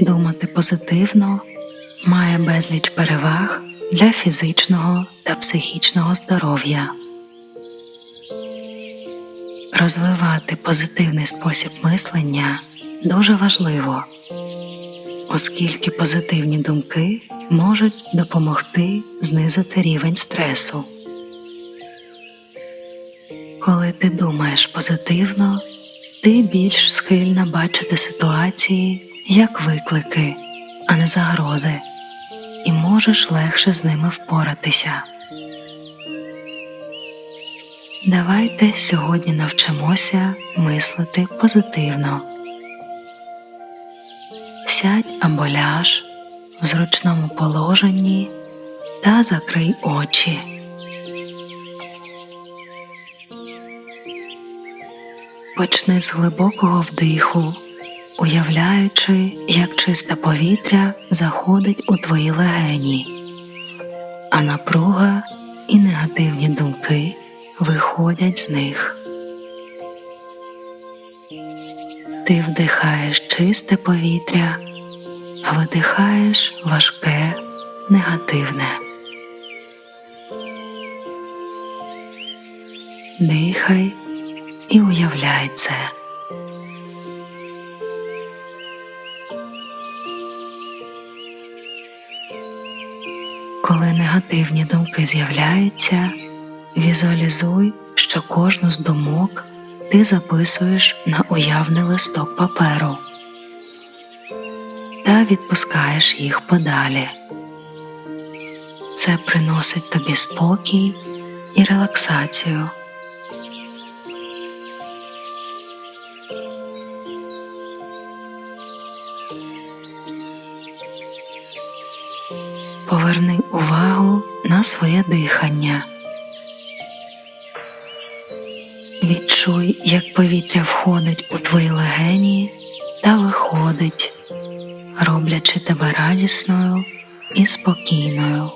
Думати позитивно має безліч переваг для фізичного та психічного здоров'я. Розвивати позитивний спосіб мислення дуже важливо, оскільки позитивні думки можуть допомогти знизити рівень стресу. Коли ти думаєш позитивно, ти більш схильна бачити ситуації як виклики, а не загрози, і можеш легше з ними впоратися. Давайте сьогодні навчимося мислити позитивно. Сядь або ляж в зручному положенні та закрий очі. Почни з глибокого вдиху, уявляючи, як чисте повітря заходить у твої легені, а напруга і негативні думки виходять з них. Ти вдихаєш чисте повітря, а видихаєш важке, негативне. Дихай і уявляй це. Коли негативні думки з'являються, візуалізуй, що кожну з думок ти записуєш на уявний листок паперу та відпускаєш їх подалі. Це приносить тобі спокій і релаксацію. Поверни увагу на своє дихання. Відчуй, як повітря входить у твої легені та виходить, роблячи тебе радісною і спокійною.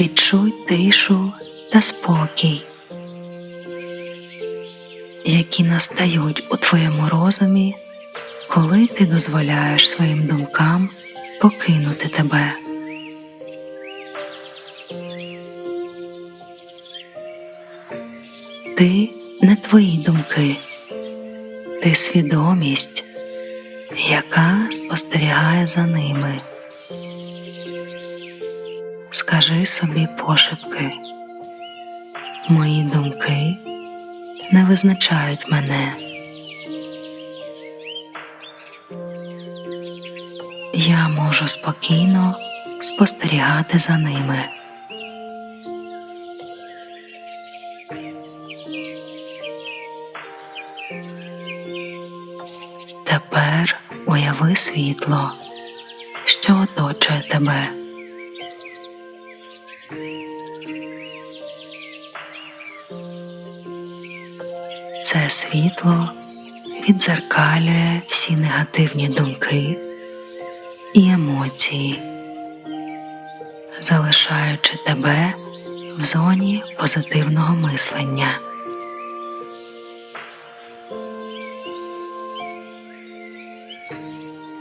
Відчуй тишу та спокій, які настають у твоєму розумі коли ти дозволяєш своїм думкам покинути тебе. Ти не твої думки, ти свідомість, яка спостерігає за ними. Скажи собі пошепки, мої думки не визначають мене. Я можу спокійно спостерігати за ними. Тепер уяви світло, що оточує тебе. Це світло віддзеркалює всі негативні думки і емоції, залишаючи тебе в зоні позитивного мислення.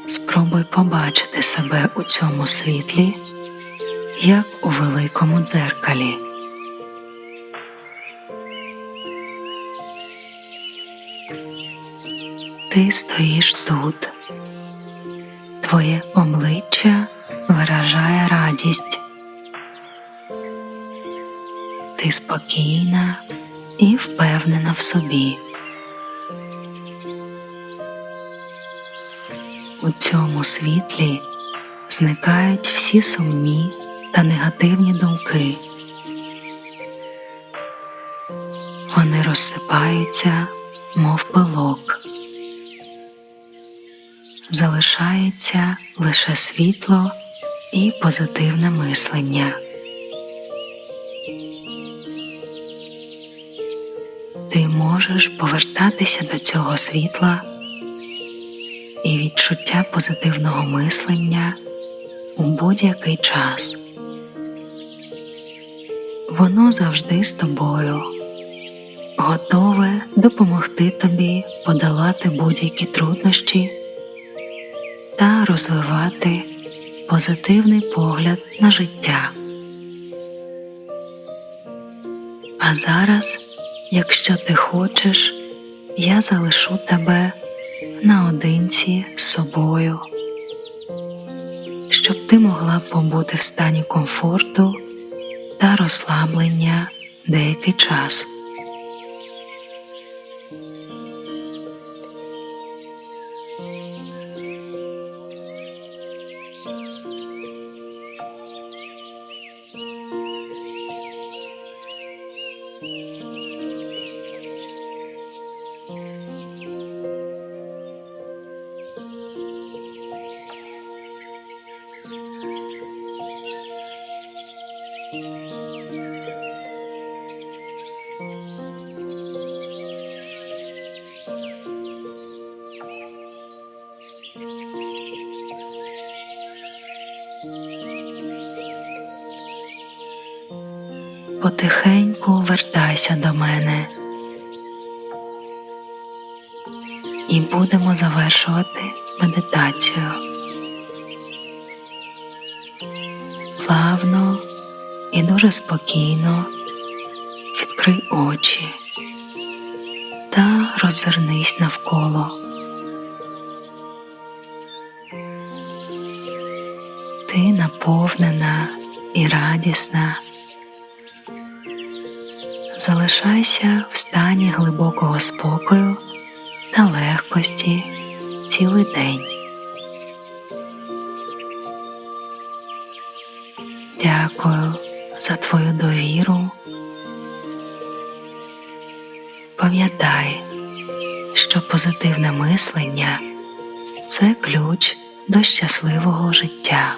Спробуй побачити себе у цьому світлі, як у великому дзеркалі. Ти стоїш тут, Твоє обличчя виражає радість. Ти спокійна і впевнена в собі. У цьому світлі зникають всі сумні та негативні думки. Вони розсипаються, мов пилок залишається лише світло і позитивне мислення. Ти можеш повертатися до цього світла і відчуття позитивного мислення у будь-який час. Воно завжди з тобою, готове допомогти тобі подолати будь-які труднощі та розвивати позитивний погляд на життя. А зараз, якщо ти хочеш, я залишу тебе наодинці з собою, щоб ти могла побути в стані комфорту та розслаблення деякий час. Потихеньку вертайся до мене. І будемо завершувати медитацію. Плавно і дуже спокійно відкрий очі та роззирнись навколо. Ти наповнена і радісна. Залишайся в стані глибокого спокою та легкості цілий день. Дякую за твою довіру. Пам'ятай, що позитивне мислення це ключ до щасливого життя.